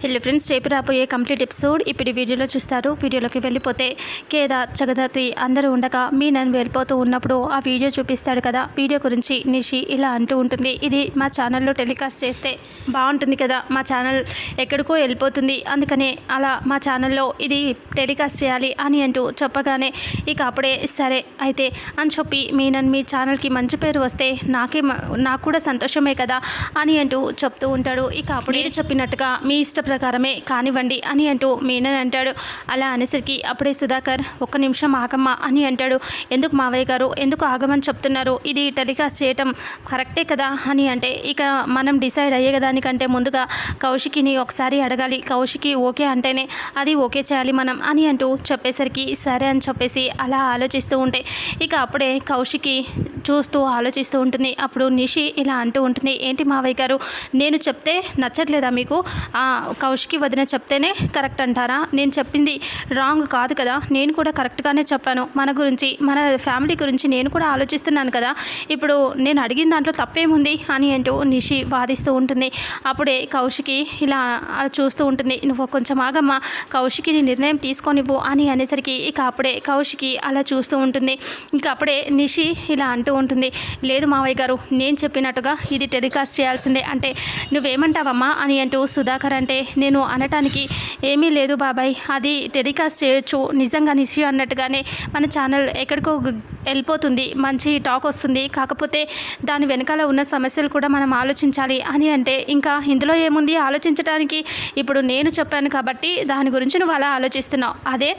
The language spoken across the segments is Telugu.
హెల్లో ఫ్రెండ్స్ రేపు రాబోయే కంప్లీట్ ఎపిసోడ్ ఇప్పుడు వీడియోలో చూస్తారు. వీడియోలోకి వెళ్ళిపోతే కేదార్ జగదాత్రి అందరూ ఉండగా మీ నన్ను వెళ్ళిపోతూ ఉన్నప్పుడు ఆ వీడియో చూపిస్తాడు కదా. వీడియో గురించి నిషి ఇలా అంటూ ఉంటుంది. ఇది మా ఛానల్లో టెలికాస్ట్ చేస్తే బాగుంటుంది కదా. మా ఛానల్ ఎక్కడికో వెళ్ళిపోతుంది. అందుకనే అలా మా ఛానల్లో ఇది టెలికాస్ట్ చేయాలి అని అంటూ చెప్పగానే ఇక అప్పుడే సరే అయితే అని చెప్పి మీ నన్ను మీ ఛానల్కి మంచి పేరు వస్తే నాకే నాకు కూడా సంతోషమే కదా అని అంటూ చెప్తూ ఉంటాడు. ఇక అప్పుడు చెప్పినట్టుగా మీ ఇష్ట ప్రకారమే కానివ్వండి అని అంటూ మీనన్ అంటాడు. అలా అనేసరికి అప్పుడే సుధాకర్ ఒక్క నిమిషం ఆగమ్మా అని అంటాడు. ఎందుకు మావయ్య గారు? ఎందుకు ఆగమని చెప్తున్నారు? ఇది టెలికాస్ట్ చేయటం కరెక్టే కదా? అని అంటే ఇక మనం డిసైడ్ అయ్యేదానికంటే ముందుగా కౌశికిని ఒకసారి అడగాలి. కౌశికి ఓకే అంటేనే అది ఓకే చేయాలి మనం అని అంటూ చెప్పేసరికి సరే అని చెప్పేసి అలా ఆలోచిస్తూ ఉంటే ఇక అప్పుడే కౌశికి చూస్తూ ఆలోచిస్తూ ఉంటుంది. అప్పుడు నిషి ఇలా అంటూ ఉంటుంది ఏంటి మావయ్య గారు? నేను చెప్తే నచ్చట్లేదా మీకు? కౌష్కి కౌశికి వదిన చెప్తేనే కరెక్ట్ అంటారా? నేను చెప్పింది రాంగ్ కాదు కదా. నేను కూడా కరెక్ట్గానే చెప్పాను. మన గురించి మన ఫ్యామిలీ గురించి నేను కూడా ఆలోచిస్తున్నాను కదా. ఇప్పుడు నేను అడిగిన దాంట్లో తప్పేముంది అని అంటూ నిషి వాదిస్తూ ఉంటుంది. అప్పుడే కౌశికి ఇలా అలా చూస్తూ ఉంటుంది. నువ్వు కొంచెం ఆగమ్మా. కౌశికి నీ నిర్ణయం తీసుకోనివ్వు అని అనేసరికి ఇక అప్పుడే కౌశికి అలా చూస్తూ ఉంటుంది. ఇంకా అప్పుడే నిషి ఇలా అంటూ ఉంటుంది. లేదు మావయ్య గారు నేను చెప్పినట్టుగా ఇది టెలికాస్ట్ చేయాల్సిందే. అంటే నువ్వేమంటావమ్మా? అని అంటూ సుధాకర్ అంటే నేను అనటానికి ఏమీ లేదు బాబాయ్. అది టెలికాస్ట్ చేయొచ్చు. నిజంగా నిషి అన్నట్టుగానే మన ఛానల్ ఎక్కడికో వెళ్ళిపోతుంది. మంచి టాక్ వస్తుంది. కాకపోతే దాని వెనకాల ఉన్న సమస్యలు కూడా మనం ఆలోచించాలి అని అంటే ఇంకా ఇందులో ఏముంది? ఆలోచించడానికి ఇప్పుడు నేను చెప్పాను కాబట్టి దాని గురించి నువ్వు అలా ఆలోచిస్తున్నావు. అదే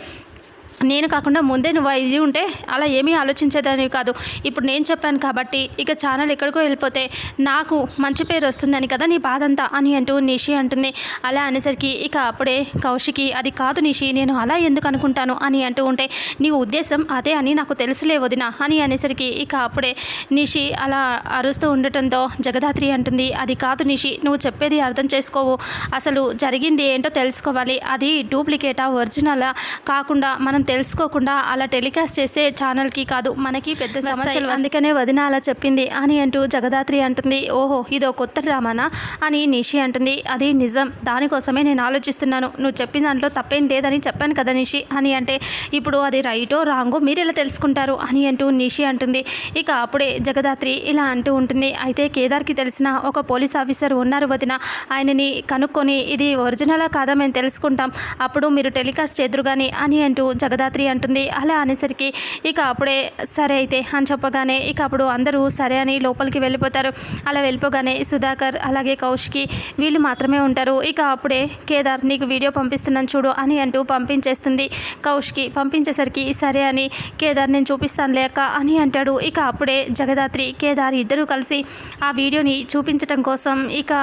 నేను కాకుండా ముందే నువ్వు ఇది ఉంటే అలా ఏమీ ఆలోచించేదానివి కాదు. ఇప్పుడు నేను చెప్పాను కాబట్టి ఇక ఛానల్ ఎక్కడికో వెళ్ళిపోతే నాకు మంచి పేరు వస్తుందని కదా నీ బాధ అంతా అని అంటూ నిషి అంటుంది. అలా అనేసరికి ఇక అప్పుడే కౌశికి అది కాదు నిషి నేను అలా ఎందుకు అనుకుంటాను అని అంటూ ఉంటే నీ ఉద్దేశం అదే అని నాకు తెలుసులే వదిన అని అనేసరికి ఇక అప్పుడే నిషి అలా అరుస్తూ ఉండటంతో జగదాత్రి అంటుంది అది కాదు నిషి నువ్వు చెప్పేది అర్థం చేసుకోవు. అసలు జరిగింది ఏంటో తెలుసుకోవాలి. అది డూప్లికేటా ఒరిజినలా కాకుండా మనం తెలుసుకోకుండా అలా టెలికాస్ట్ చేస్తే ఛానల్కి కాదు మనకి పెద్ద సమస్యలు అందుకనే వదిన అలా చెప్పింది. అని అంటూ జగదాత్రి అంటుంది ఓహో ఇదో కొత్త డ్రామానా? అని నిషి అంటుంది అది నిజం. దానికోసమే నేను ఆలోచిస్తున్నాను. నువ్వు చెప్పిన దాంట్లో తప్పేం లేదని చెప్పాను కదా నిషి? అని అంటే ఇప్పుడు అది రైటో రాంగో మీరు ఎలా తెలుసుకుంటారు? అని అంటూ నిషి అంటుంది ఇక అప్పుడే జగదాత్రి ఇలా అంటూ ఉంటుంది అయితే కేదార్కి తెలిసిన ఒక పోలీస్ ఆఫీసర్ ఉన్నారు వదిన. ఆయనని కనుక్కొని ఇది ఒరిజినలా కాదా మేము తెలుసుకుంటాం. అప్పుడు మీరు టెలికాస్ట్ చేదురు కానీ అని అంటూ జగదాత్రి అంటుంది. అలా అనేసరికి ఇక అప్పుడే సరే అయితే అని చెప్పగానే ఇక అప్పుడు అందరూ సరే అని లోపలికి వెళ్ళిపోతారు. అలా వెళ్ళిపోగానే సుధాకర్ అలాగే కౌష్కి వీళ్ళు మాత్రమే ఉంటారు. ఇక అప్పుడే కేదార్ నీకు వీడియో పంపిస్తున్నాను చూడు అని అంటూ పంపించేస్తుంది. కౌష్కి పంపించేసరికి సరే అని కేదార్ నేను చూపిస్తాను లేక అని అంటాడు. ఇక అప్పుడే జగదాత్రి కేదార్ ఇద్దరూ కలిసి ఆ వీడియోని చూపించటం కోసం ఇక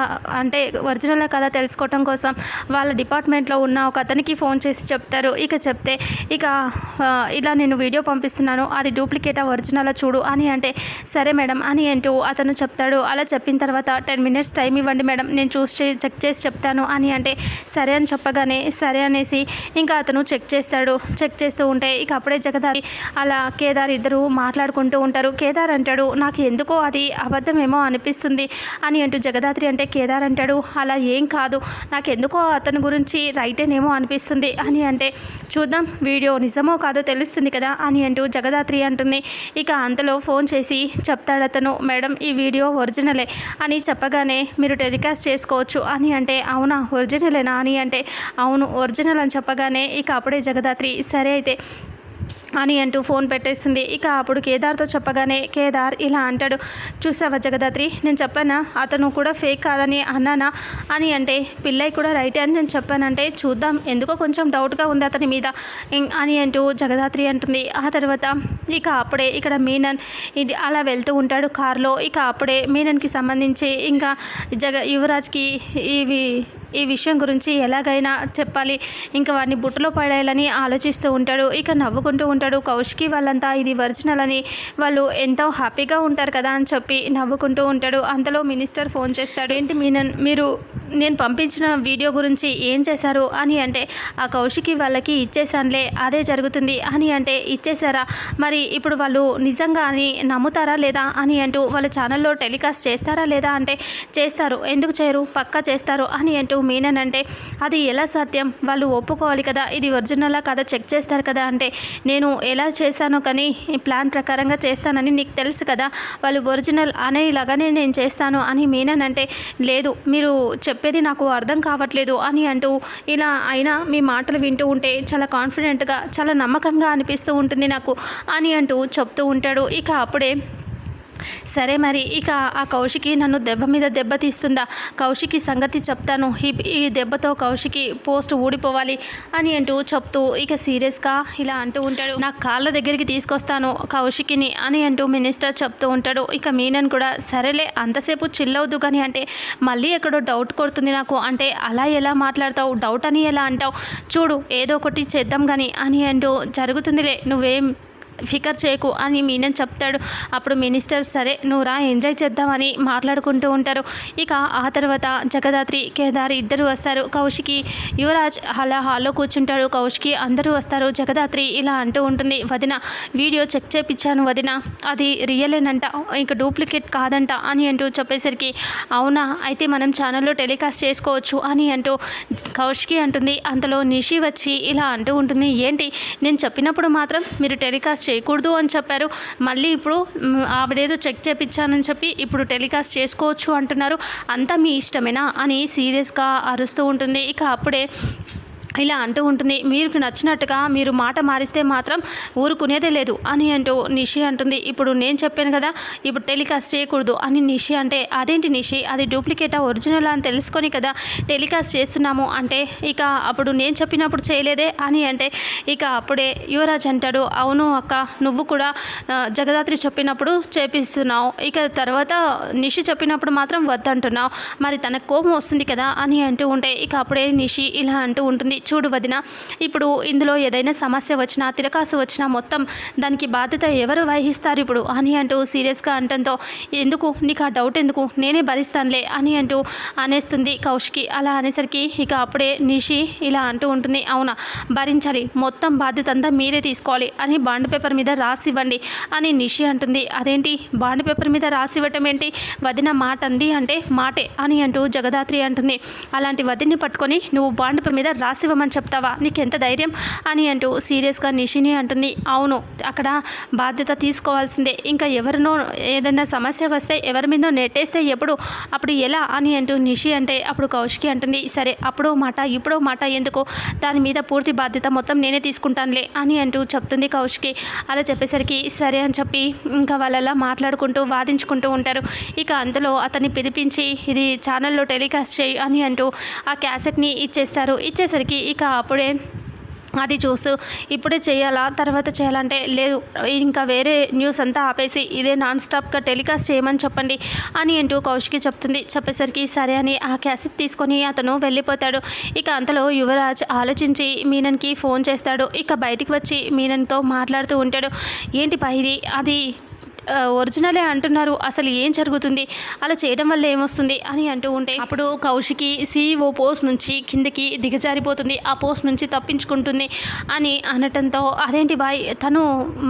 అంటే ఒరిజినల్ కథ తెలుసుకోవటం కోసం వాళ్ళ డిపార్ట్మెంట్లో ఉన్న ఒక అతనికి ఫోన్ చేసి చెప్తారు. ఇక చెప్తే ఇక ఆ, ఇలా నేను వీడియో పంపిస్తున్నాను అది డూప్లికేటా ఒరిజినల్ చూడు అని అంటే సరే మేడం అని అంటూ అతను చెప్తాడు. అలా చెప్పిన తర్వాత టెన్ మినిట్స్ టైం ఇవ్వండి మేడం నేను చూసి చెక్ చేసి చెప్తాను అని అంటే సరే అని చెప్పగానే సరే అనేసి ఇంకా అతను చెక్ చేస్తాడు. చెక్ చేస్తూ ఉంటే ఇక అప్పుడే జగదారి అలా కేదార్ ఇద్దరు మాట్లాడుకుంటూ ఉంటారు. కేదార్ అంటాడు నాకు ఎందుకో అది అబద్ధమేమో అనిపిస్తుంది అని అంటూ జగదాత్రి అంటే కేదార్ అంటాడు అలా ఏం కాదు నాకు ఎందుకో అతని గురించి రైటేనేమో అనిపిస్తుంది అని అంటే చూద్దాం వీడియో నిజమో కాదో తెలుస్తుంది కదా అని అంటూ జగదాత్రి అంటుంది. ఇక అంతలో ఫోన్ చేసి చెప్తాడు అతను మేడం ఈ వీడియో ఒరిజినలే అని చెప్పగానే మీరు టెలికాస్ట్ చేసుకోవచ్చు అని అంటే అవునా ఒరిజినలేనా అని అంటే అవును ఒరిజినల్ అని చెప్పగానే ఇక అప్పుడే జగదాత్రి సరే అయితే అని అంటూ ఫోన్ పెట్టేస్తుంది. ఇక అప్పుడు కేదార్తో చెప్పగానే కేదార్ ఇలా అంటాడు చూసావా జగదాత్రి? నేను చెప్పానా? అతను కూడా ఫేక్ కాదని అన్నానా? అని అంటే పిల్లయ్య కూడా రైటే అని నేను చెప్పానంటే చూద్దాం ఎందుకో కొంచెం డౌట్గా ఉంది అతని మీద. ఇం- అని అంటూ జగదాత్రి అంటుంది. ఆ తర్వాత ఇక అప్పుడే ఇక్కడ మీనన్ ఇది అలా వెళ్తూ ఉంటాడు కారులో. ఇక అప్పుడే మీనన్కి సంబంధించి ఇంకా జగ యువరాజ్కి ఇవి ఈ విషయం గురించి ఎలాగైనా చెప్పాలి. ఇంకా వాడిని బుట్టలో పడేయాలని ఆలోచిస్తూ ఉంటాడు. ఇక నవ్వుకుంటూ ఉంటాడు. కౌశికి వాళ్ళంతా ఇది ఒరిజినల్ అని వాళ్ళు ఎంతో హ్యాపీగా ఉంటారు కదా అని చెప్పి నవ్వుకుంటూ ఉంటాడు. అంతలో మినిస్టర్ ఫోన్ చేస్తాడు. ఏంటి మీనన్ మీరు నేను పంపించిన వీడియో గురించి ఏం చేశారు అని అంటే ఆ కౌశికి వాళ్ళకి ఇచ్చేసానులే అదే జరుగుతుంది అని అంటే ఇచ్చేశారా? మరి ఇప్పుడు వాళ్ళు నిజంగా అని నమ్ముతారా లేదా అని అంటూ వాళ్ళ ఛానల్లో టెలికాస్ట్ చేస్తారా లేదా అంటే చేస్తారు. ఎందుకు చేయరు? పక్కా చేస్తారు అని అంటూ మీనన్ అంటే అది ఎలా సాధ్యం? వాళ్ళు ఒప్పుకోవాలి కదా? ఇది ఒరిజినలా కదా? చెక్ చేస్తారు కదా? అంటే నేను ఎలా చేశానో కానీ ఈ ప్లాన్ ప్రకారంగా చేస్తానని నీకు తెలుసు కదా? వాళ్ళు ఒరిజినల్ అనేలాగానే నేను చేస్తాను అని మీనన్ అంటే లేదు మీరు చెప్ చెప్పేది నాకు అర్థం కావట్లేదు అని అంటూ ఇలా అయినా మీ మాటలు వింటూ ఉంటే చాలా కాన్ఫిడెంట్గా చాలా నమ్మకంగా అనిపిస్తూ ఉంటుంది నాకు అని అంటూ చెప్తూ ఉంటాడు. ఇక అప్పుడే సరే మరి ఇక ఆ కౌశికి నన్ను దెబ్బ మీద దెబ్బ తీస్తుందా? కౌశికి సంగతి చెప్తాను. ఈ ఈ దెబ్బతో కౌశికి పోస్ట్ ఊడిపోవాలి అని అంటూ చెప్తూ ఇక సీరియస్గా ఇలా అంటూ ఉంటాడు. నా కాళ్ళ దగ్గరికి తీసుకొస్తాను కౌశికిని అని అంటూ మినిస్టర్ చెప్తూ ఉంటాడు. ఇక మీనన్ కూడా సరేలే అంతసేపు చిల్లవద్దు కానీ అంటే మళ్ళీ ఎక్కడో డౌట్ కొడుతుంది నాకు. అంటే అలా ఎలా మాట్లాడతావు? డౌట్ అని ఎలా అంటావు? చూడు ఏదో ఒకటి చేద్దాం కానీ అని అంటూ జరుగుతుందిలే నువ్వేం ఫికర్ చేయకు అని మీనన్ చెప్తాడు. అప్పుడు మినిస్టర్ సరే నువ్వు రా ఎంజాయ్ చేద్దామని మాట్లాడుకుంటూ ఉంటారు. ఇక ఆ తర్వాత జగదాత్రి కేదారి ఇద్దరు వస్తారు. కౌశికి యువరాజ్ అలా హాల్లో కూర్చుంటాడు. కౌశికి అందరూ వస్తారు. జగదాత్రి ఇలా అంటూ ఉంటుంది. వదిన వీడియో చెక్ చేపించాను వదిన. అది రియలేనంట ఇక డూప్లికేట్ కాదంట అని అంటూ చెప్పేసరికి అవునా అయితే మనం ఛానల్లో టెలికాస్ట్ చేసుకోవచ్చు అని అంటూ కౌశికి అంటుంది. అంతలో నిషి వచ్చి ఇలా అంటూ ఉంటుంది. ఏంటి? నేను చెప్పినప్పుడు మాత్రం మీరు టెలికాస్ట్ చేయకూడదు అని చెప్పారు. మళ్ళీ ఇప్పుడు ఆవిడేదో చెక్ చేపించానని చెప్పి ఇప్పుడు టెలికాస్ట్ చేసుకోవచ్చు అంటున్నారు. అంతా మీ ఇష్టమేనా అని సీరియస్గా అరుస్తూ ఉంటుంది. ఇక అప్పుడే ఇలా అంటూ ఉంటుంది మీకు నచ్చినట్టుగా మీరు మాట మారిస్తే మాత్రం ఊరుకునేదే లేదు అని అంటూ నిషి అంటుంది. ఇప్పుడు నేను చెప్పాను కదా ఇప్పుడు టెలికాస్ట్ చేయకూడదు అని నిషి అంటే అదేంటి నిషి అది డూప్లికేటా ఒరిజినల్ అని తెలుసుకొని కదా టెలికాస్ట్ చేస్తున్నాము అంటే ఇక అప్పుడు నేను చెప్పినప్పుడు చేయలేదే అని అంటే ఇక అప్పుడే యువరాజ్ అంటాడు అవును అక్క నువ్వు కూడా జగదాత్రి చెప్పినప్పుడు చేపిస్తున్నావు ఇక తర్వాత నిషి చెప్పినప్పుడు మాత్రం వద్దంటున్నావు మరి తనకు కోపం వస్తుంది కదా అని అంటూ ఉంటే ఇక అప్పుడే నిషి ఇలా అంటూ ఉంటుంది. చూడు వదిన ఇప్పుడు ఇందులో ఏదైనా సమస్య వచ్చినా తిరకాసు వచ్చినా మొత్తం దానికి బాధ్యత ఎవరు వహిస్తారు ఇప్పుడు? అని అంటూ సీరియస్గా అంటంతో ఎందుకు? నీకు ఆ డౌట్ ఎందుకు? నేనే భరిస్తానులే అని అంటూ అనేస్తుంది కౌష్కి అలా అనేసరికి ఇక అప్పుడే నిషి ఇలా అంటూ ఉంటుంది అవునా భరించాలి. మొత్తం బాధ్యత అంతా మీరే తీసుకోవాలి. అని బాండ్ పేపర్ మీద రాసి ఇవ్వండి అని నిషి అంటుంది. అదేంటి? బాండ్ పేపర్ మీద రాసి ఇవ్వటం ఏంటి? వదిన మాట అంది అంటే మాటే అని అంటూ జగదాత్రి అంటుంది. అలాంటి వదిని పట్టుకొని నువ్వు బాండ్ పేపర్ మీద రాసి ఇవ్వమని చెప్తావా? నీకెంత ధైర్యం? అని అంటూ సీరియస్గా నిషిని అంటుంది. అవును అక్కడ బాధ్యత తీసుకోవాల్సిందే. ఇంకా ఎవరినో ఏదైనా సమస్య వస్తే ఎవరి మీద నెట్టేస్తే ఎప్పుడు? అప్పుడు ఎలా? అని అంటూ నిషి అంటే అప్పుడు కౌశికి అంటుంది. సరే అప్పుడో మాట ఇప్పుడో మాట ఎందుకు? దాని మీద పూర్తి బాధ్యత మొత్తం నేనే తీసుకుంటానులే అని అంటూ చెప్తుంది కౌశికి. అలా చెప్పేసరికి సరే అని చెప్పి ఇంకా వాళ్ళలా మాట్లాడుకుంటూ వాదించుకుంటూ ఉంటారు. ఇక అందులో అతన్ని పిలిపించి ఇది ఛానల్లో టెలికాస్ట్ చేయి అని అంటూ ఆ క్యాసెట్ని ఇచ్చేస్తారు. ఇచ్చేసరికి ఇక అప్పుడే అది చూస్తూ ఇప్పుడే చేయాలా తర్వాత చేయాలంటే లేదు ఇంకా వేరే న్యూస్ అంతా ఆపేసి ఇదే నాన్ స్టాప్గా టెలికాస్ట్ చేయమని చెప్పండి అని అంటూ కౌశికి చెప్తుంది. చెప్పేసరికి సరే అని ఆ క్యాసెట్ తీసుకొని అతను వెళ్ళిపోతాడు. ఇక అంతలో యువరాజ్ ఆలోచించి మీనన్కి ఫోన్ చేస్తాడు. ఇక బయటికి వచ్చి మీనన్తో మాట్లాడుతూ ఉంటాడు. ఏంటి పైది అది ఒరిజినలే అంటున్నారు అసలు ఏం జరుగుతుంది అలా చేయడం వల్ల ఏమొస్తుంది అని అంటూ ఉంటే అప్పుడు కౌశికి సీఈఓ పోస్ట్ నుంచి కిందకి దిగజారిపోతుంది ఆ పోస్ట్ నుంచి తప్పించుకుంటుంది అని అనటంతో అదేంటి బాయ్ తను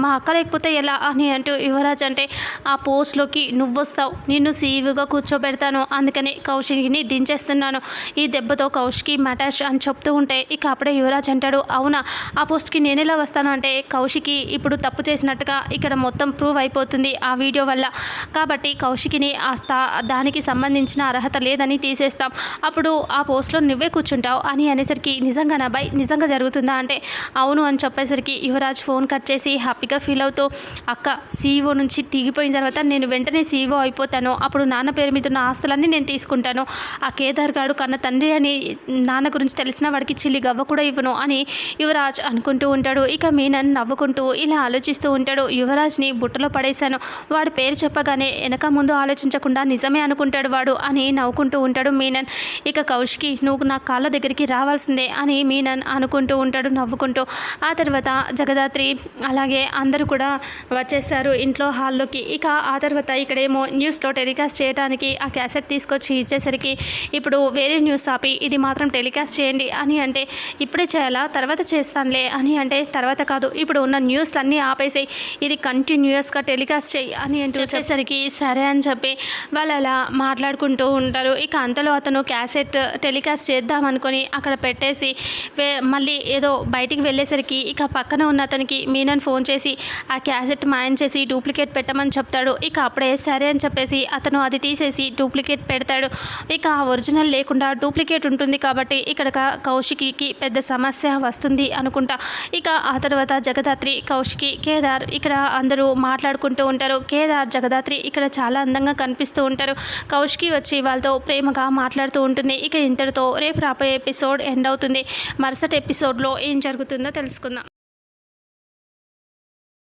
మా అక్క లేకపోతే ఎలా? అని అంటూ యువరాజ్ అంటే ఆ పోస్ట్లోకి నువ్వు వస్తావు నిన్ను సీఈఓగా కూర్చోబెడతాను అందుకని కౌశికిని దించేస్తున్నాను. ఈ దెబ్బతో కౌశికి మటాష్ అని చెప్తూ ఉంటే ఇక అప్పుడే యువరాజ్ అంటాడు అవునా ఆ పోస్ట్కి నేను ఎలా వస్తాను? అంటే కౌశికి ఇప్పుడు తప్పు చేసినట్టుగా ఇక్కడ మొత్తం ప్రూవ్ అయిపోతుంది. ఆ వీడియో వల్ల. కాబట్టి కౌశికిని ఆ స్థా దానికి సంబంధించిన అర్హత లేదని తీసేస్తాం. అప్పుడు ఆ పోస్ట్లో నువ్వే కూర్చుంటావు అని అనేసరికి నిజంగా నా బై నిజంగా జరుగుతుందా అంటే అవును అని చెప్పేసరికి యువరాజ్ ఫోన్ కట్ చేసి హ్యాపీగా ఫీల్ అవుతూ అక్క సీఈఓ నుంచి తీగిపోయిన తర్వాత నేను వెంటనే సీఈఓ అయిపోతాను. అప్పుడు నాన్న పేరు మీద ఉన్న ఆస్తులన్నీ నేను తీసుకుంటాను. ఆ కేదార్ గాడు కన్న తండ్రి అని నాన్న గురించి తెలిసిన వాడికి చిల్లి గవ్వ కూడా ఇవ్వను అని యువరాజ్ అనుకుంటూ ఉంటాడు. ఇక మీనన్ నవ్వుకుంటూ ఇలా ఆలోచిస్తూ ఉంటాడు. యువరాజ్ని బుట్టలో పడేశాను. వాడి పేరు చెప్పగానే వెనక ముందు ఆలోచించకుండా నిజమే అనుకుంటాడు వాడు అని నవ్వుకుంటూ ఉంటాడు మీనన్. ఇక కౌష్కి నువ్వు నా కాళ్ళ దగ్గరికి రావాల్సిందే అని మీనన్ అనుకుంటూ ఉంటాడు నవ్వుకుంటూ. ఆ తర్వాత జగదాత్రి అలాగే అందరూ కూడా వచ్చేస్తారు ఇంట్లో హాల్లోకి. ఇక ఆ తర్వాత ఇక్కడేమో న్యూస్లో టెలికాస్ట్ చేయడానికి ఆ క్యాసెట్ తీసుకొచ్చి ఇచ్చేసరికి ఇప్పుడు వేరే న్యూస్ ఆపి ఇది మాత్రం టెలికాస్ట్ చేయండి అని అంటే ఇప్పుడే చేయాలా? తర్వాత చేస్తానులే అని అంటే తర్వాత కాదు. ఇప్పుడు ఉన్న న్యూస్లన్నీ ఆపేసి ఇది కంటిన్యూస్గా టెలికాస్ట్ టెలికాస్ట్ చెయ్యి అని అని చెప్పేసరికి సరే అని చెప్పి వాళ్ళు అలా మాట్లాడుకుంటూ ఉంటారు. ఇక అంతలో అతను క్యాసెట్ టెలికాస్ట్ చేద్దాం అనుకొని అక్కడ పెట్టేసి మళ్ళీ ఏదో బయటికి వెళ్ళేసరికి ఇక పక్కన ఉన్న అతనికి మీనన్ ఫోన్ చేసి ఆ క్యాసెట్ మాయం చేసి డూప్లికేట్ పెట్టమని చెప్తాడు. ఇక అప్పుడే సరే అని చెప్పేసి అతను అది తీసేసి డూప్లికేట్ పెడతాడు. ఇక ఆ ఒరిజినల్ లేకుండా డూప్లికేట్ ఉంటుంది కాబట్టి ఇక్కడ కౌశికికి పెద్ద సమస్య వస్తుంది అనుకుంటా. ఇక ఆ తర్వాత జగదాత్రి కౌశికి కేదార్ ఇక్కడ అందరూ మాట్లాడుకుంటూ ఉంటారు. కేదార్ జగదాత్రి ఇక్కడ చాలా అందంగా కనిపిస్తూ ఉంటారు. కౌష్కి వచ్చి వాళ్ళతో ప్రేమగా మాట్లాడుతూ ఉంటుంది. ఇక ఇంతటితో రేపు రాబోయే ఎపిసోడ్ ఎండ్ అవుతుంది. మరుసటి ఎపిసోడ్లో ఏం జరుగుతుందో తెలుసుకుందాం.